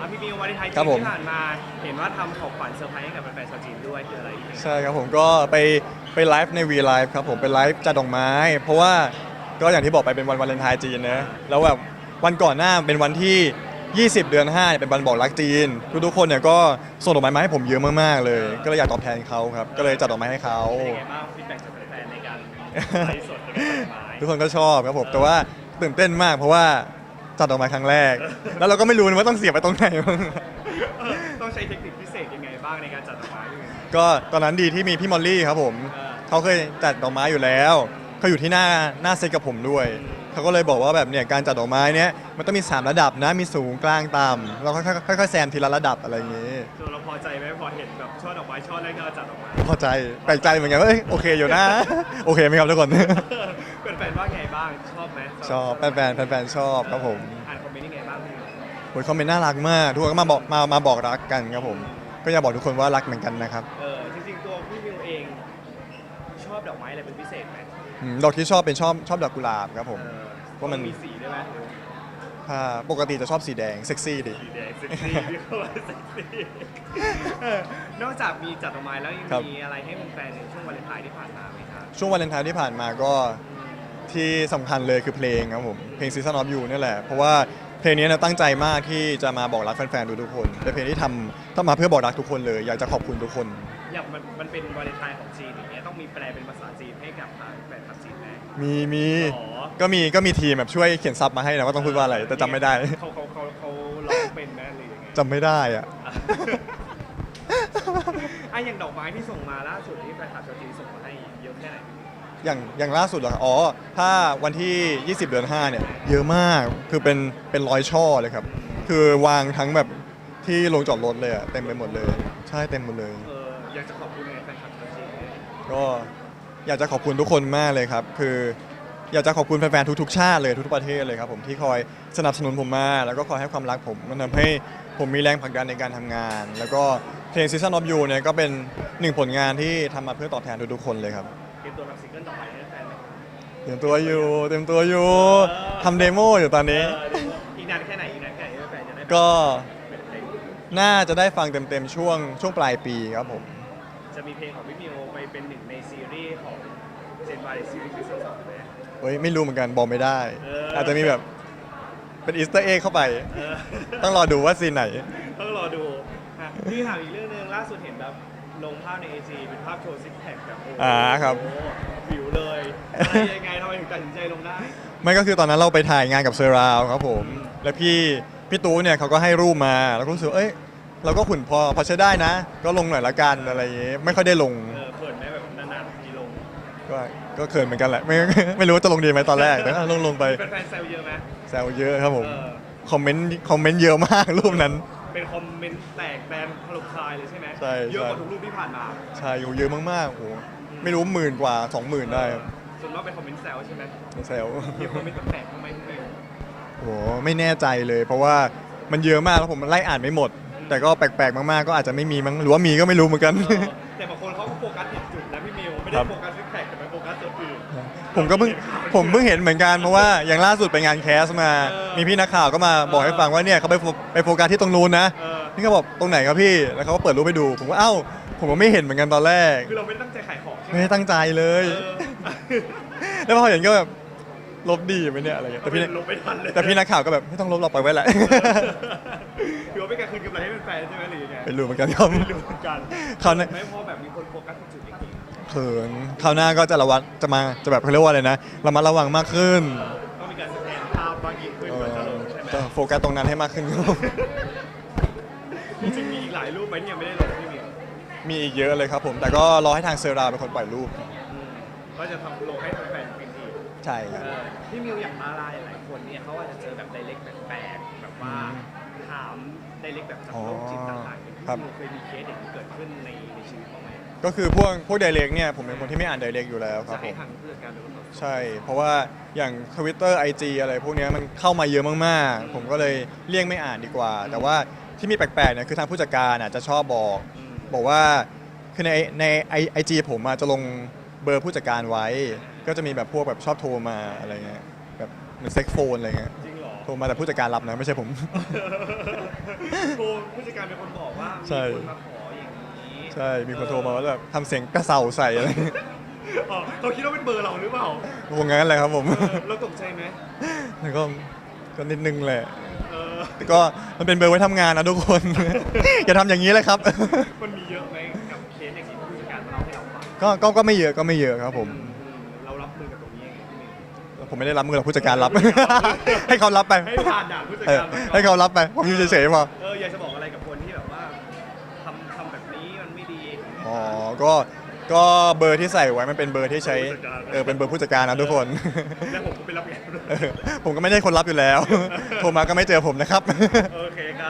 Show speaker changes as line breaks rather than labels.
ครับพี่มิววันไทยจี
ครับ
น
ผม
ที่ผ่านมาเห็นว่าทำของขวัญเซอร์ไพรส์ให้กับแฟนๆชาวจีนด้วยคืออะไรยังไง
ใช่ครับผมก็ไปไปไลฟ์ใน V Live ครับผมเป็นไลฟ์จัดดอกไม้ เพราะว่าก็อย่างที่บอกไปเป็นวันวาเลนไทน์จีนนะแล้วแบบวันก่อนหน้าเป็นวันที่ 20 เดือน5เนี่ยเป็นวันบอกรักจีน ทุกๆคนเนี่ยก็ส่งดอกไม้มาให้ผมเยอะมากๆเลย ก็เลยอยากตอบแทนเขาครับก็เลยจัดดอกไม้ให้เขา
เป็นยังไงบ้างฟีดแบ็กจากแฟนๆในการไลฟ์สดในการจัดดอกไม้
ทุกคนก็ชอบครับผมแต่ว่าตื่นเต้นมากเพราะว่า จัดดอกไม้ครั้งแรก แล้วเราก็ไม่รู้ว่าต้องเสียบไปตรงไหนบ้าง
เออต้องใช้เทคนิคพิเศษยังไงบ้างในการจัดดอกไม้พี่มิว
ก็ตอนนั้นดีที่มีพี่มอลลี่ครับผม
เออ
เขาเคยจัดดอกไม้อยู่แล้ว เขาอยู่ที่หน้าหน้าเซตกับผมด้วย เขาก็เลยบอกว่าแบบเนี่ยการจัดดอกไม้เนี้ยมันต้องมี 3 ระดับนะ มีสูงกลางต่ำเราค่อยๆค่อยๆแซมทีละระดับอะไรอย่างงี้
คือเราพอใจไหมพอเห็นแบบช่อดอกไม้ช่อแรกที่เราจัดออกมา
พอใจแปลกใจเหมือนกันว่าเอ้ยโอเคอยู่นะ โอเคไหมครับทุกคน
แฟนๆ ว่าไงบ้างชอบไหม
ชอบแฟนๆแฟนๆชอบครับผม
อ่านคอมเมนต์ยังไงบ้างพี่มิว
โอ้ยคอมเมนต์น่ารักมากทุกคนก็มาบอกมามาบอกรักกันครับผม ก็อยากบอกทุกคนว่ารักเหมือนกันนะครับ
เออจริงๆตัวพี่มิวเอง ชอบดอกไม้อะไรเป็นพิเศษไหม
อืมดอกที่ชอบเป็นชอบชอบดอกกุหลาบครับผม
เออ
ว่ามัน
มีสีด้วยไหม
ถ้าปกติจะชอบสีแดงเซ็กซี่ดิ
สีแดงเซ็กซี่พี่เขาว่าเซ็กซี่เออนอกจากมีจัดดอกไม้แล้วยัง
ครับ
มีอะไรให้แฟนๆในช่วงวาเลนไทน์ที่ผ่านมาไหมครับ
ช่วงวาเลนไทน์ที่ผ่านมาก็ ที่สำคัญเลยคือเพลงครับผมเพลง Season of You นี่แหละ เพราะว่าเพลงนี้เนะตั้งใจมากที่จะมาบอกรักแฟนๆทุกๆคนเป็นเพลงที่ทำทำมาเพื่อบอกรักทุกคนเลย อยากจะขอบคุณทุกคน
อย่างมันมันเป็นวาเลนไทน์ของจีนอย่างเงี้ยต้องมีแปลเป็นภาษาจีนให้กับทางแฟนคลับจีนไหม
มีมี
อ๋อ
ก็มีก็มีทีมแบบช่วยเขียนซับมาให้นะว่าต้องพูดว่าอะไรแต่จำไม่ได้
เขาเขาเขาเขาร้องเป็นไหมหรือยังไง
จำไม่ได้อะ
อะอย่างดอกไม้ที่ส่งมาล่าสุดที่แฟนคลับชาวจีนส่งมาให้เยอะแค่ไหน
อย่างอย่างล่าสุดเหรอครับอ๋อ ถ้าวันที่ 20 เดือน 5 เนี่ย เยอะมาก คือเป็นเป็นร้อยช่อเลยครับ คือวางทั้งแบบที่ลงจอดรถเลยอะเต็มไปหมดเลย ใช่เต็มหมดเลย
เอออยากจะขอบคุณในแฟนคลับชาวจีนเนี่ย
ก็อยากจะขอบคุณทุกคนมากเลยครับ คือ อยากจะขอบคุณแฟนๆทุกๆชาติเลยทุกๆประเทศเลยครับผมที่คอยสนับสนุนผมมา แล้วก็คอยให้ความรักผมมันทำให้ผมมีแรงผลักดันในการทำงาน แล้วก็เพลง Season of You เนี่ยก็เป็นหนึ่งผลงานที่ทำมาเพื่อตอบแทนทุกๆคนเลยครับ
เต รียมตัวรับซิงเกิลต่อไปให้แฟนไหม
เตรียมตัวอยู่เตรียมตัวอยู่ทำเดโมอยู่ตอนนี้
เออเดี๋ยวอีกนานแค่ไหนอีกนานแค่ไหนให้แฟนจะได้
ก็
เป็นเพลง
น่าจะได้ฟังเต็มๆช่วงช่วงปลายปีครับผม
จะมีเพลงของพี่มิวไปเป็นหนึ่งในซีรีส์ของเจนวายซีรีส์ซีซั่นสองไหม
เฮ้ยไม่รู้เหมือนกันบอกไม่ได้
เอออ
อาจจะมีแบบเป็นอีสเตอร์เอ็กเข้าไป
เออ
ต้องรอดูว่าซีนไหน
ต้องรอดูอะพี่ถามอีกเรื่องหนึงล่าสุดเห็นแบบ ลงภาพใน AG เป็นภาพโชว์ซิกแพคแบบโอ้โห
อ่าครับ
วิวเลยอะไรยังไงทำไมถึงตัดสินใจลงได้
ไม่ก็คือตอนนั้นเราไปถ่ายงานกับเซอร์ราวครับผม แล้วพี่พี่ตูเนี่ยเขาก็ให้รูปมา แล้วก็รู้สึกว่าเอ้ยเราก็ขุนพอพอใช้ได้นะ ก็ลงหน่อยละกันอะไรอย่างเงี้ยไม่ค่อยได้ลง
เออเขินไหมแบบนานๆทีลง
ก็ก็เขินเหมือนกันแหละไม่ไม่รู้ว่าจะลงดีไหมตอนแรกแต่ก็ลงลงไป
แฟนๆแซวเยอะไหม
แซวเยอะครับผม
เออ
คอมเมนต์คอมเมนต์เยอะมากรูปนั้น
เป็นคอมเมนต์แตกแบนถล่มทลายเลยใช่ไหม
ใช่
เยอะกว่า
ใช่
ทุกรูปที่ผ่านมา
ใช่อยู่เยอะมากๆโอ้โหไม่รู้หมื่นกว่าสองหมื่นได้ครับ
ส่วนมากเป็นคอมเมนต์แซวใช่ไหม
แซว
มีคอมเมนต์แปลกๆบ้างไหมพี่มิว
โอ้โหไม่แน่ใจเลย เพราะว่ามันเยอะมากแล้วผมไล่อ่านไม่หมด แต่ก็แปลกๆมากๆ ก็อาจจะไม่มีมั้งหรือว่ามีก็ไม่รู้เหมือนกัน
เออแต่บางคนเขาก็โฟกัสผิดจุดนะพี่มิวไม่ได้
ครับ
โฟกัสซิกแพค แต่ไปโฟกัสจุดอื่น
ผมก็เพิ่งผมเพิ่งเห็นเหมือนกันเพราะว่าอย่างล่าสุดไปงานแคสมา
เออ
มีพี่นักข่าวก็มาบอกให้ฟังว่าเนี่ยเขาไปโฟไปโฟกัสที่ตรงนู้นนะ
เออ
นี่เขาบอกตรงไหนครับพี่แล้วเขาก็เปิดรูปให้ดู ผมว่าเอ้า ผมก็ไม่เห็นเหมือนกันตอนแรก
คือเราไม่ได้ตั้งใจขายของใช่ไหม
ไม่ได้ตั้งใจเลย
เออ
แล้วพอเห็นก็แบบลบดีไหมเนี่ยอะไรเงี้ยแต่พี่
ลงไม่ทันเลย
แต่พี่นักข่าวก็แบบไม่ต้องลบหรอกไปไว้แหละ
ถือว่าเป็นการคืนกำไรให้แฟนๆใช่ไหมหรือยังไง
ไม่รู้เหมือนกันครับ
ไม่รู้เหมือนกัน
เขาเนี่ย
ไม่พอแบบมีคนโฟกัสผิดจุดจริง
เขินคราวหน้าก็จะระวัดจะมาจะแบบเขาเรียกว่าอะไรนะระมัดระวังมากขึ้น
ๆต้องมีการสแกนภาพบางยิ่งขึ้น
เอ
เหมือน
อ
จะลงใช่ไหม
จะโฟกัสตรงนั้นให้มากขึ้นครับ
จริงๆมีอีกหลายรูปไหมที่ยังไม่ได้ลงพี่มิว
มีอีกเยอะเลยครับผม แต่ก็รอให้ทางเซอร์ราเป็นคนปล่อยรูป
อืมก็จะทำลงให้แฟนๆเป็นที
ใช่ครับ
เออพี่มิวอย่างมาลายหลายคนเนี่ยเขาอาจจะเจอแบบไดเรกแปลกๆแบบว่าถามไดเรกแบบจากโรคจิตต่างๆเนี่ยพี่
ครับ
มิวเคยมีเคสอย่างนี้เกิดขึ้นในในชีวิตบ้างไหม
ก็คือพวกพวกไดเรกเนี่ยผมเป็นคนที่ไม่อ่านไดเรกอยู่แล้วครั
จะ
บผ
ให้
ม
ทางผู้จัดการเป็นคนตรวจสอบ
ใช่ เพราะว่าอย่าง Twitter IG อะไรพวกเนี้ยมันเข้ามาเยอะมากๆ ผมก็เลยเลี่ยงไม่อ่านดีกว่า แต่ว่าที่มีแปลกๆเนี่ยคือทางผู้จัดการอะจะชอบบอก
อืม
บอกว่าคือในในไอจีผมอะจะลงเบอร์ผู้จัดการไว้ ก็จะมีแบบพวกแบบชอบโทรมาอะไรเงี้ยแบบเหมือนเซ็กโฟนอะไรเงี้ย
จริงเหรอ
โทรมาแต่ผู้จัดการรับนะไม่ใช่ผม
โทรผู้จัดการเป็นคนบอกว่า
ใช่
มีคนมาขออย่างนี้
ใช่ มีคนโทรมาว่าแบบทำเสียงกระเซาใส่อะไร
อ๋อเขาคิดว่าเป็นเบอร์เราหรือเปล่า
วงงั้นเลยครับผม
เออเราตกใจไหม
แล้วก็ก็นิดนึงแหละ
เออ
แต่ก็มันเป็นเบอร์ไว้ทำงานนะทุกคน อย่าทำอย่างนี้เลยครับ
มันมีเยอะไหมกับเคสอย่างนี้ที่ผู้จัดการมาเล่าให้เราฟัง
ก็ก็ก็ไม่เยอะก็ไม่เยอะครับผม
อืมเรารับมือกับตรงนี้ยังไงพี่เมย์
ผมไม่ได้รับมือหรอกผู้จัดการรับ ให้เขารับไป
ให้ผ่านด่านผู้จัด
เออ
การมาก่อน
ให้เขารับไป ผมอยู่เฉยๆพอ
เอออยากจะบอก อ๋
อ ก็ก็เบอร์ที่ใส่ไว้มันเป็นเบอร์ที่ใช้
ผู้จัดการ
เออเป็นเบอร์ผู้จัดการนะทุกคน
แล้วผมก็ไปรับงานด้วย
เออผมก็ไม่ได้คนรับอยู่แล้ว โทรมาก็ไม่เจอผมนะครับ
โอเคครับ